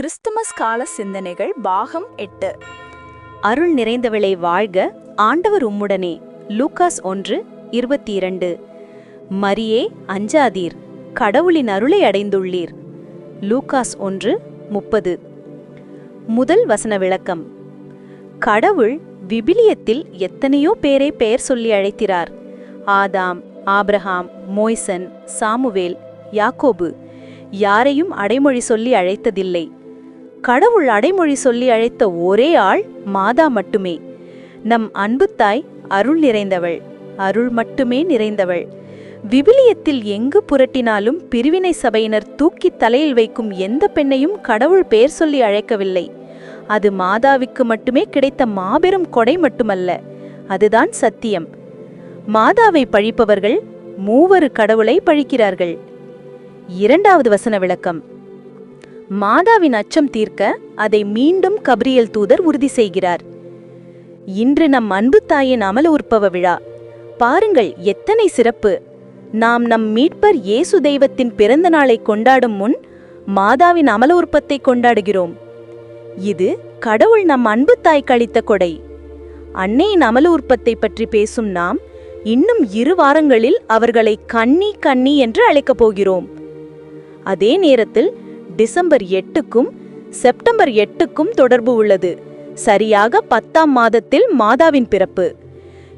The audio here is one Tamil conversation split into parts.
கிறிஸ்துமஸ் கால சிந்தனைகள் பாகம் எட்டு. அருள் நிறைந்தவளை வாழ்க ஆண்டவர் உம்முடனே. லூகாஸ் ஒன்று இருபத்தி இரண்டு மரியே அஞ்சாதீர் கடவுளின் அருளை அடைந்துள்ளீர். லூகாஸ் ஒன்று முப்பது. முதல் வசன விளக்கம். கடவுள் விபிலியத்தில் எத்தனையோ பேரை பெயர் சொல்லி அழைக்கிறார் ஆதாம் ஆப்ரஹாம் மோய்சன் சாமுவேல் யாக்கோபு. யாரையும் அடைமொழி சொல்லி அழைத்ததில்லை. கடவுள் அடைமொழி சொல்லி அழைத்த ஒரே ஆள் மாதா மட்டுமே. நம் அன்புத்தாய் அருள் நிறைந்தவள் அருள் மட்டுமே நிறைந்தவள். விபிலியத்தில் எங்கு புரட்டினாலும் பிரிவினை சபையினர் தூக்கி தலையில் வைக்கும் எந்த பெண்ணையும் கடவுள் பெயர் சொல்லி அழைக்கவில்லை. அது மாதாவுக்கு மட்டுமே கிடைத்த மாபெரும் கொடை மட்டுமல்ல அதுதான் சத்தியம். மாதாவை பழிப்பவர்கள் மூவரு கடவுளை பழிக்கிறார்கள். இரண்டாவது வசன விளக்கம். மாதாவின் அச்சம் தீர்க்க அதை மீண்டும் கபிரியல் தூதர் உறுதி செய்கிறார். இன்று நம் அன்பு தாயின் அமல உற்பவ விழா. பாருங்கள் எத்தனை சிறப்பு. நாம் நம் மீட்பர் இயேசு தெய்வத்தின் பிறந்த நாளை கொண்டாடும் முன் மாதாவின் அமல உற்பத்தை கொண்டாடுகிறோம். இது கடவுள் நம் அன்பு தாய் கழித்த கொடை. அன்னையின் அமல உற்பத்தை பற்றி பேசும் நாம் இன்னும் இரு வாரங்களில் அவர்களை கன்னி கன்னி என்று அழைக்கப் போகிறோம். அதே நேரத்தில் டிசம்பர் எட்டுக்கும் செப்டம்பர் எட்டுக்கும் தொடர்பு உள்ளது. சரியாக பத்தாம் மாதத்தில் மாதாவின் பிறப்பு.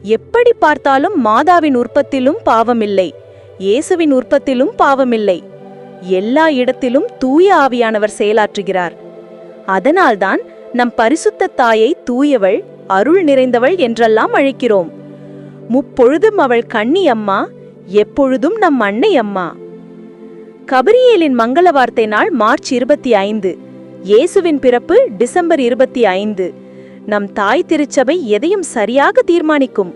எப்படி பார்த்தாலும் மாதாவின் உற்பத்திலும் பாவமில்லை. இயேசுவின் உற்பத்திலும் பாவமில்லை. எல்லா இடத்திலும் தூய ஆவியானவர் செயலாற்றுகிறார். அதனால்தான் நம் பரிசுத்த தாயை தூயவள் அருள் நிறைந்தவள் என்றெல்லாம் அழைக்கிறோம். முப்பொழுதும் அவள் கண்ணி அம்மா எப்பொழுதும் நம் அன்னை அம்மா. கபரியேலின் மங்கள வார்த்தை நாள் மார்ச் இருபத்தி ஐந்து. இயேசுவின் பிறப்பு டிசம்பர் இருபத்தி ஐந்து. நம் தாய் திருச்சபை எதையும் சரியாக தீர்மானிக்கும்.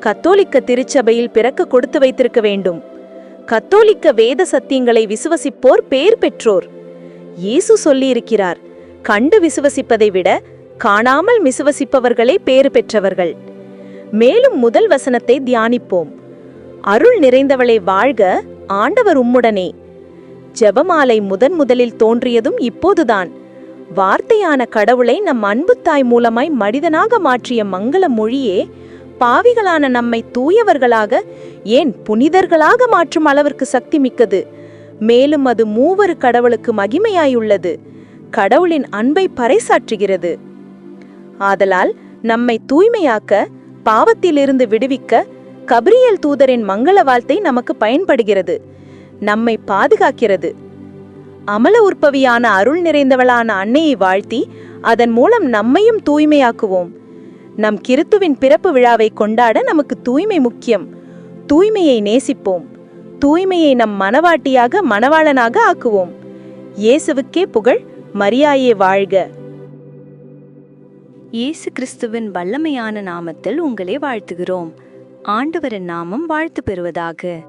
கத்தோலிக்க திருச்சபையில் பிறக்க கொடுத்து வைத்திருக்க வேண்டும். கத்தோலிக்க வேத சத்தியங்களை விசுவசிப்போர் பேர் பெற்றோர். இயேசு சொல்லியிருக்கிறார் கண்டு விசுவசிப்பதை விட காணாமல் விசுவசிப்பவர்களே பேறு பெற்றவர்கள். மேலும் முதல் வசனத்தை தியானிப்போம். அருள் நிறைந்தவளை வாழ்க ஆண்டவர் உம்முடனே. ஜெபமாலை முதன் முதலில் தோன்றியதும் இப்போதுதான். வார்த்தையான கடவுளை நம் அன்புத்தாய் மூலமாய் மனிதனாக மாற்றிய மங்கள மொழியே பாவிகளான நம்மை தூயவர்களாக ஏன் புனிதர்களாக மாற்றும் அளவிற்கு சக்தி மிக்கது மேலும் அது மூவரு கடவுளுக்கு மகிமையாயுள்ளது. கடவுளின் அன்பை பறைசாற்றுகிறது. ஆதலால் நம்மை தூய்மையாக்க பாவத்திலிருந்து விடுவிக்க கபிரியல் தூதரின் மங்கள வாழ்த்தை நமக்கு பயன்படுகிறது. நம்மை பாதுகாக்கிறது. அமல உற்பவியான அருள் நிறைந்தவளான அன்னையை வாழ்த்தி அதன் மூலம் நம்மையும் தூய்மையாக்குவோம். நம் கிறித்துவின் பிறப்பு விழாவை கொண்டாட நமக்கு தூய்மை முக்கியம். தூய்மையை நேசிப்போம். தூய்மையை நம் மனவாட்டியாக மணவாளனாக ஆக்குவோம். இயேசுவுக்கே புகழ் மரியாயே வாழ்க. இயேசு கிறிஸ்துவின் வல்லமையான நாமத்தில் உங்களை வாழ்த்துகிறோம். ஆண்டவரின் நாமம் வாழ்த்து பெறுவதாக.